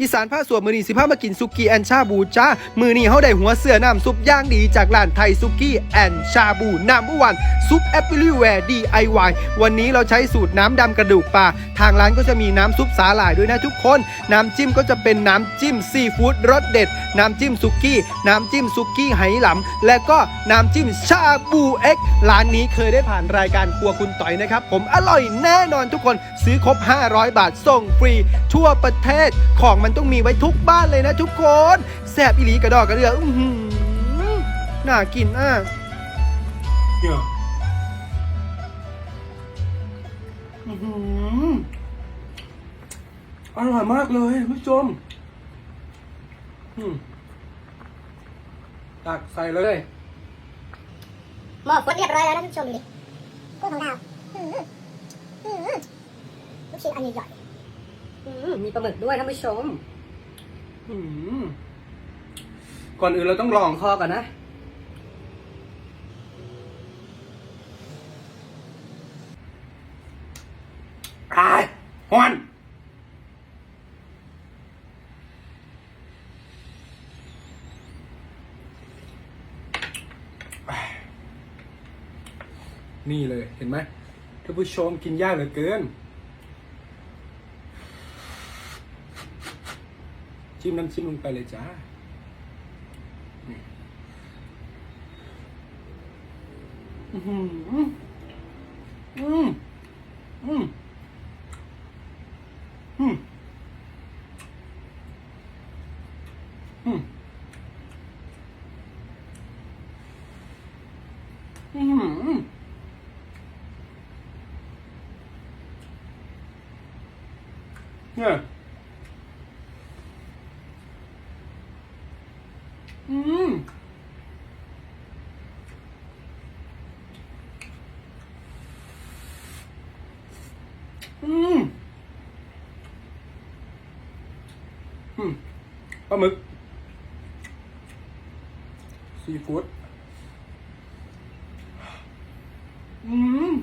อีสานผ้าสวมมือนีสิผ้ามากินซุกี้แอนชาบูจ้า มือนีเขาได้หัวเสือน้ำซุปย่างดีจากร้านไทยซุกี้แอนชาบูน้ำวันซุปแอปเปิลแวร์ DIY วันนี้เราใช้สูตรน้ำดำกระดูกปลาทางร้านก็จะมีน้ำซุปสาหร่ายด้วยนะทุกคน น้ำจิ้มก็จะเป็นน้ำจิ้มซีฟู้ดรสเด็ด น้ำจิ้มซุกี้ น้ำจิ้มซุกี้ไหหลำและก็น้ำจิ้มชาบูเอ็กร้านนี้เคยได้ผ่านรายการครัวคุณต่อยนะครับผมอร่อยแน่นอนทุกคนซื้อครบ 500 บาทส่งฟรี ทั่วประเทศของมันต้องมีไว้ทุกบ้านเลยนะทุกคนแซบอีหลีกระดอกกระเดืออื้อหือน่ากินอะเนี่ยอื้อหืออร่อยมากเลยคุณผู้ชมอืมตักใส่เลย หมอฟดเรียบร้อยแล้วนะท่านผู้ชมดูดิกุ้งของดาวอืมอืมลูกชิ้นอันใหญ่อื มมีปลาหมึกด้วยท่านผู้ชมอืมก่อนอื่นเราต้องลองคอก่อนนะ อายฮอนนี่เลยเห็นไหมท่านผู้ชมกินยากเหลือเกิน จิ้มน้ำจิ้มลงไปเลยจ้าอื้อหืออืมอืมอืมอืมอืมเนี่ย อืมอืมอืมปลาหมึก ซีฟู้ดอืม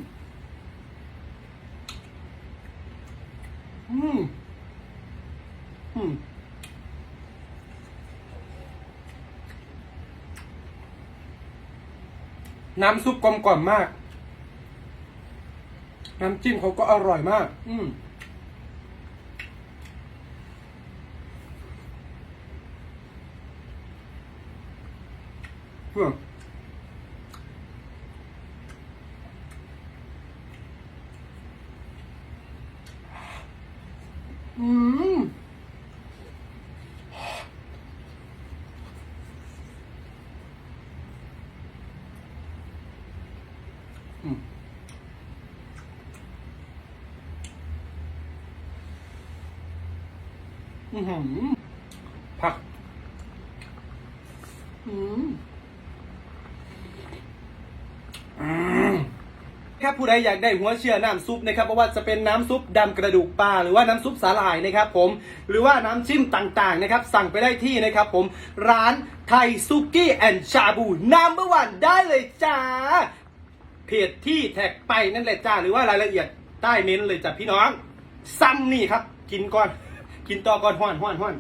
อืม อืม น้ำซุปกลมกล่อมมาก น้ำจิ้มเขาก็อร่อยมาก อืมเพื่ออืม อืมอือหือผัก อืมอืมถ้าผู้ใดอยากได้หัวเชื้อน้ำซุปนะครับเพราะว่าจะเป็นน้ำซุปดำกระดูกปลาหรือว่าน้ำซุปสาหร่ายนะครับ ผม หรือว่าน้ำจิ้มต่างๆนะครับ สั่งไปได้ที่นะครับ ผมร้านไทยซุกี้แอนชาบูน้ำเมื่อวันได้เลยจ้า เพจที่แท็กไปนั่นแหละจ้าหรือว่ารายละเอียดใต้เม้นเลยจ้ะพี่น้องซ้ำนี่ครับ กินก่อน กินต่อก่อนห้อนห้อนห้อน